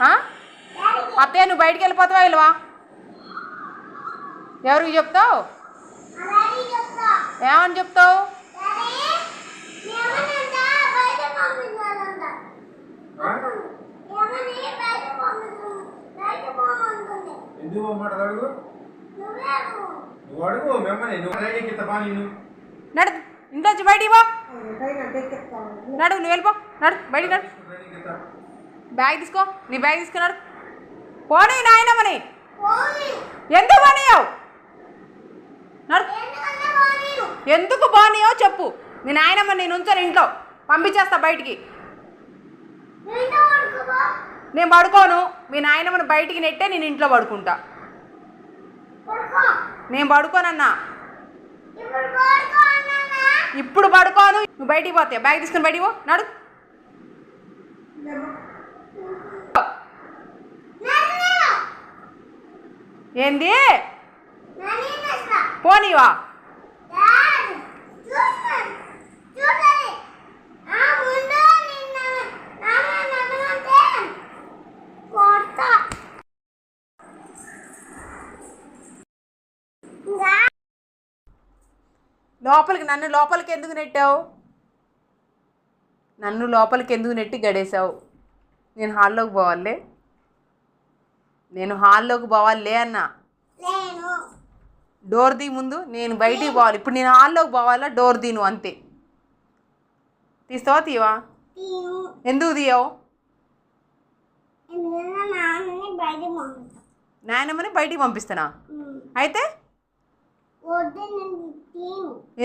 ఆ? అత్తయ్య నువ్వు బయటికి వెళ్ళిపోతావా వెళ్ళవా ఎవరికి చెప్తావు? ఏమని చెప్తావు? ఎందుకు నువ్వు అడుగు మిమ్మల్ని నువ్వు నడు ఇంట్లో బయటికి పో. నడు నువ్వు వెళ్ళిపో. నడు బయటికి నడు. బ్యాగ్ తీసుకో నీ బ్యాగ్ తీసుకున్నారు పోనీ నాయనమ్మని. ఎందుకు బానియావు నడు. ఎందుకు పోనీయో చెప్పు. మీ నాయనమ్మ నేను ఉంచాను ఇంట్లో. పంపించేస్తా బయటికి. నేను పడుకోను. మీ నాయనమ్మని బయటికి నెట్టే నేను ఇంట్లో పడుకుంటా. నేను పడుకోనన్నా. ఇప్పుడు పడుకోను. నువ్వు బయటికి పోతే. బ్యాగ్ తీసుకుని బయటికి పో. నడు. ఏంది? పోనీవా? లోపలికి నన్ను లోపలికి ఎందుకు నెట్టావు? నన్ను లోపలికి ఎందుకు నెట్టి గడేశావు? నేను హాల్లోకి పోవాలే. నేను హాల్లోకి పోవాలే అన్నా. డోర్ దీ ముందు నేను బయటికి పోవాలి. ఇప్పుడు నేను హాల్లోకి పోవాలా? డోర్ దీ నువ్వు అంతే. తీస్తావా తీవా ఎందుకు తీయవు? నాయనమ్మని బయటికి పంపిస్తానా? అయితే?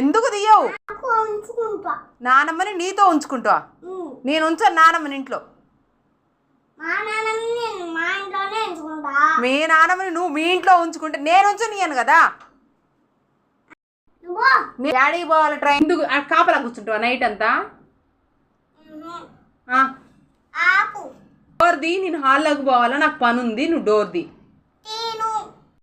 ఎందుకు తీయవు? నానమ్మని నీతో ఉంచుకుంటావా. నేను ఉంచాను నానమ్మని ఇంట్లో. మా నాన్నని నేను మా ఇంట్లోనే ఉంచుకుంటా. మీ నానమ్మని నువ్వు మీ ఇంట్లో ఉంచుకుంటే నేను ఉంచనియను కదా? నువ్వు? నీ డాడీకి పోవాలి ట్రైన్. ఎందుకు? ఆ కాపలా కూర్చుంటావా నైట్ అంతా? ఉహు. ఆ, ఆపు. డోర్ ది నేను హాల్లోకి పోవాలా? నాకు పని ఉంది నువ్వు డోర్ ది.